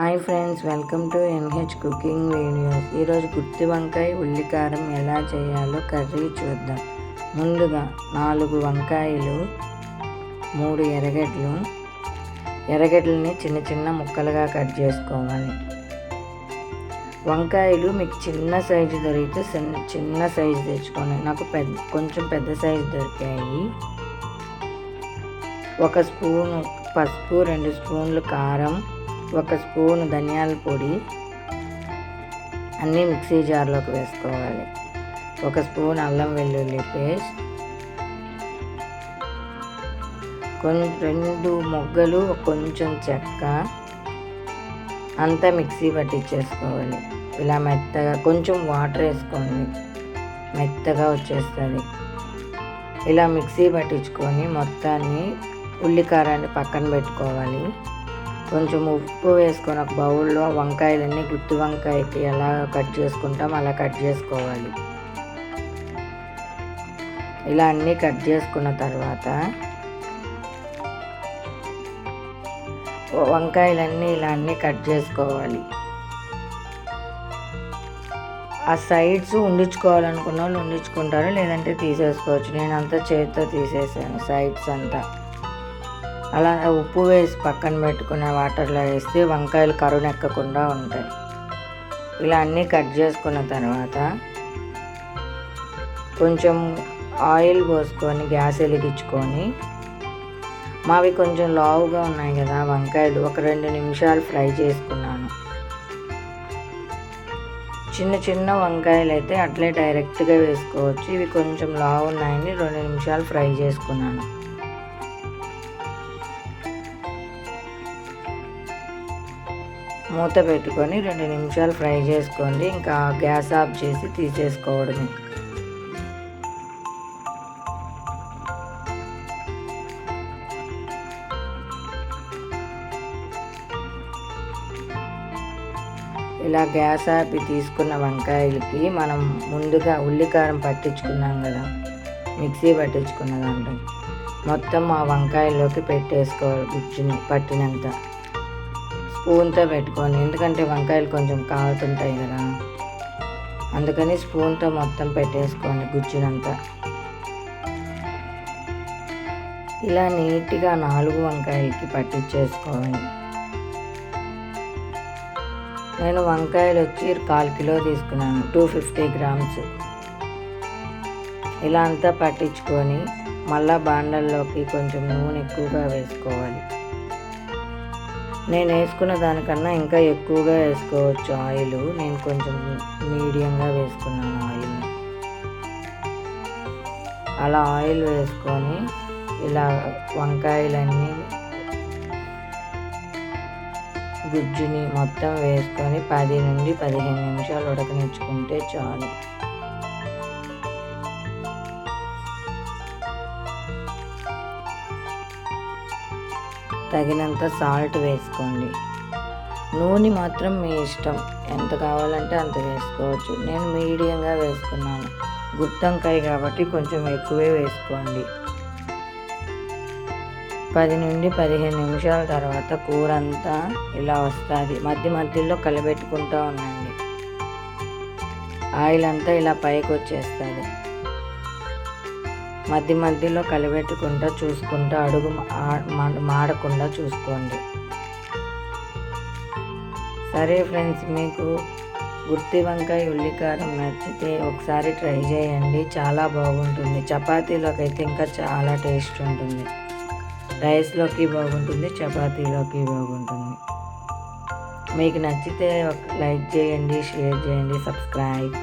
Hi friends welcome to NH cooking videos. ఈరోజు గుత్తి వంకాయ ఉల్లికారం ఎలా చేయాలో కర్రీ చూద్దాం. ముందుగా నాలుగు వంకాయలు మూడు ఎర్రగడ్డలు. ఎర్రగడ్డలని చిన్న చిన్న ముక్కలుగా కట్ చేసుకోవాలి. వంకాయలు మీకు చిన్న సైజు దొరికితే చిన్న చిన్న సైజు తెచ్చుకోండి. నాకు పెద్ద కొంచెం పెద్ద సైజు దొరికాయి. ఒక స్పూను పసుపు రెండు స్పూన్లు కారం. ఒక స్పూన్ ధనియాల పొడి అన్నీ మిక్సీ జార్లోకి వేసుకోవాలి. ఒక స్పూన్ అల్లం వెల్లుల్లి పేస్ట్. కొన్ని రెండు మొగ్గలు కొంచెం చెక్క. అంతా మిక్సీ పట్టించేసుకోవాలి. ఇలా మెత్తగా కొంచెం వాటర్ వేసుకోండి మెత్తగా వచ్చేస్తుంది. ఇలా మిక్సీ పట్టించుకొని మొత్తాన్ని ఉల్లికారాన్ని పక్కన పెట్టుకోవాలి. కొంచెం ఉప్పు వేసుకొని ఒక బౌల్లో వంకాయలన్నీ గుత్తి వంకాయకి ఎలా కట్ చేసుకుంటాం అలా కట్ చేసుకోవాలి. ఇలా అన్నీ కట్ చేసుకున్న తర్వాత వంకాయలన్నీ ఇలా అన్నీ కట్ చేసుకోవాలి. ఆ సైడ్స్ ఉండించుకోవాలనుకున్న వాళ్ళు ఉండించుకుంటారు లేదంటే తీసేసుకోవచ్చు. నేను చేతితో తీసేసాను సైడ్స్ అంతా. అలా ఉప్పు వేసి పక్కన పెట్టుకున్న వాటర్లో వేస్తే వంకాయలు కరునెక్కకుండా ఉంటాయి. ఇలా అన్నీ కట్ చేసుకున్న తర్వాత కొంచెం ఆయిల్ పోసుకొని గ్యాస్ వెలిగించుకొని మావి కొంచెం లావుగా ఉన్నాయి కదా వంకాయలు ఒక రెండు నిమిషాలు ఫ్రై చేసుకున్నాను. చిన్న చిన్న వంకాయలు అయితే అట్లే డైరెక్ట్గా వేసుకోవచ్చు. ఇవి కొంచెం లావు ఉన్నాయని రెండు నిమిషాలు ఫ్రై చేసుకున్నాను. మూత పెట్టుకొని రెండు నిమిషాలు ఫ్రై చేసుకోండి. ఇంకా గ్యాస్ ఆఫ్ చేసి తీసేసుకోవడమే. ఇలా గ్యాస్ ఆపి తీసుకున్న వంకాయలకి మనం ముందుగా ఉల్లికారం పట్టించుకున్నాం కదా మిక్సీ పట్టించుకున్న దాంట్లో. మొత్తం ఆ వంకాయల్లోకి పెట్టేసుకోవాలి గుచ్చుని పట్టినంత. స్పూన్తో పెట్టుకోండి. ఎందుకంటే వంకాయలు కొంచెం కాలుతుంటాయి కదా. అందుకని స్పూన్తో మొత్తం పెట్టేసుకోండి గుజ్జునంతా. ఇలా నీట్గా నాలుగు వంకాయలకి పట్టించేసుకోవాలి. నేను వంకాయలు వచ్చి కాల్ కిలో తీసుకున్నాను టూ ఫిఫ్టీ గ్రామ్స్. ఇలా అంతా పట్టించుకొని మళ్ళా బాండల్లోకి కొంచెం నూనె ఎక్కువగా వేసుకోవాలి. నేను వేసుకున్న దానికన్నా ఇంకా ఎక్కువగా వేసుకోవచ్చు ఆయిల్. నేను కొంచెం మీడియంగా వేసుకున్నాను ఆయిల్ అలా ఆయిల్ వేసుకొని ఇలా వంకాయలన్నీ గుజ్జుని మొత్తం వేసుకొని పది నుండి పదిహేను నిమిషాలు ఉడకనిచ్చుకుంటే చాలు. తగినంత సాల్ట్ వేసుకోండి. నూనె మాత్రం మీ ఇష్టం. ఎంత కావాలంటే అంత వేసుకోవచ్చు. నేను మీడియంగా వేసుకున్నాను. గుత్తంకాయ కాబట్టి కొంచెం ఎక్కువే వేసుకోండి. పది నుండి పదిహేను నిమిషాల తర్వాత కూర అంతా ఇలా వస్తుంది. మధ్య మధ్యలో కలబెట్టుకుంటూ ఉండండి. ఆయిల్ అంతా ఇలా పైకి వచ్చేస్తుంది మధ్య మధ్యలో కలిపెట్టుకుంటూ చూసుకుంటూ అడుగు మాడకుండా చూసుకోండి. సరే ఫ్రెండ్స్ మీకు గుత్తి వంకాయ ఉల్లికారం నచ్చితే ఒకసారి ట్రై చేయండి. చాలా బాగుంటుంది. చపాతీలోకి అయితే ఇంకా చాలా టేస్ట్ ఉంటుంది. రైస్లోకి బాగుంటుంది చపాతీలోకి బాగుంటుంది. మీకు నచ్చితే లైక్ చేయండి షేర్ చేయండి సబ్స్క్రైబ్.